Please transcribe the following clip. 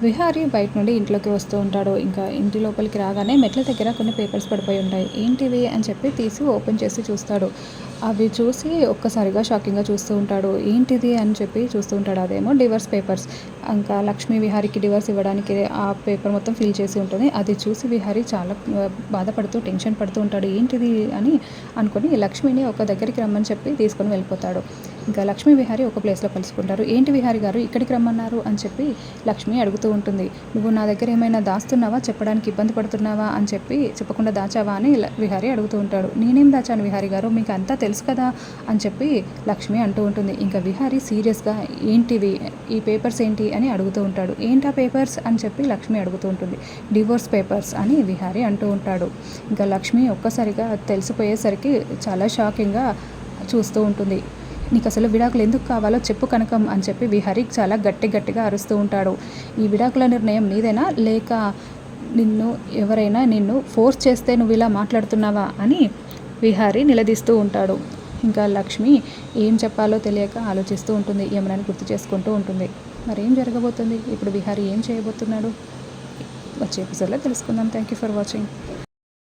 విహారి బయట నుండి ఇంట్లోకి వస్తూ ఉంటాడు. ఇంకా ఇంటి లోపలికి రాగానే మెట్ల దగ్గర కొన్ని పేపర్స్ పడిపోయి ఉంటాయి. ఏంటివి అని చెప్పి తీసి ఓపెన్ చేసి చూస్తాడు. అవి చూసి ఒక్కసారిగా షాకింగ్గా చూస్తూ ఉంటాడు. ఏంటిది అని చెప్పి చూస్తూ ఉంటాడు అదేమో డివర్స్ పేపర్స్. ఇంకా లక్ష్మీ విహారీకి డివర్స్ ఇవ్వడానికి ఆ పేపర్ మొత్తం ఫిల్ చేసి ఉంటుంది. అది చూసి విహారీ చాలా బాధపడుతూ టెన్షన్ పడుతూ ఉంటాడు. ఏంటిది అని అనుకొని లక్ష్మిని ఒక దగ్గరికి రమ్మని చెప్పి తీసుకొని వెళ్ళిపోతాడు. ఇంకా లక్ష్మీ విహారీ ఒక ప్లేస్లో కలుసుకుంటారు. ఏంటి విహారీ గారు ఇక్కడికి రమ్మన్నారు? అని చెప్పి లక్ష్మి అడుగుతూ ఉంటుంది. నువ్వు నా దగ్గర ఏమైనా దాస్తున్నావా? చెప్పడానికి ఇబ్బంది పడుతున్నావా? అని చెప్పి చెప్పకుండా దాచావా అని విహారి విహారీ అడుగుతూ ఉంటాడు. నేనేం దాచాను విహారీ గారు? మీకు అంతా తెలుసు కదా అని చెప్పి లక్ష్మి అంటూ ఉంటుంది. ఇంకా విహారీ సీరియస్గా ఏంటివి? ఈ పేపర్స్ ఏంటి? అని అడుగుతూ ఉంటాడు. ఏంటా పేపర్స్? అని చెప్పి లక్ష్మి అడుగుతూ ఉంటుంది. డివోర్స్ పేపర్స్ అని విహారీ అంటూ ఉంటాడు. ఇంకా లక్ష్మి ఒక్కసారిగా తెలిసిపోయేసరికి చాలా షాకింగ్గా చూస్తూ ఉంటుంది. నీకు అసలు విడాకులు ఎందుకు కావాలో చెప్పు కనకం అని చెప్పి విహారీ చాలా గట్టి గట్టిగా అరుస్తూ ఉంటాడు. ఈ విడాకుల నిర్ణయం నీదేనా? లేక నిన్ను ఎవరైనా నిన్ను ఫోర్స్ చేస్తే నువ్వు ఇలా మాట్లాడుతున్నావా? అని విహారి నిలదీస్తూ ఉంటాడు. ఇంకా లక్ష్మి ఏం చెప్పాలో తెలియక ఆలోచిస్తూ ఉంటుంది యమునని గుర్తు చేసుకుంటూ ఉంటుంది. మరి ఏం జరగబోతుంది? ఇప్పుడు విహారీ ఏం చేయబోతున్నాడు? వచ్చే ఎపిసోడ్లో తెలుసుకుందాం. Thank you for watching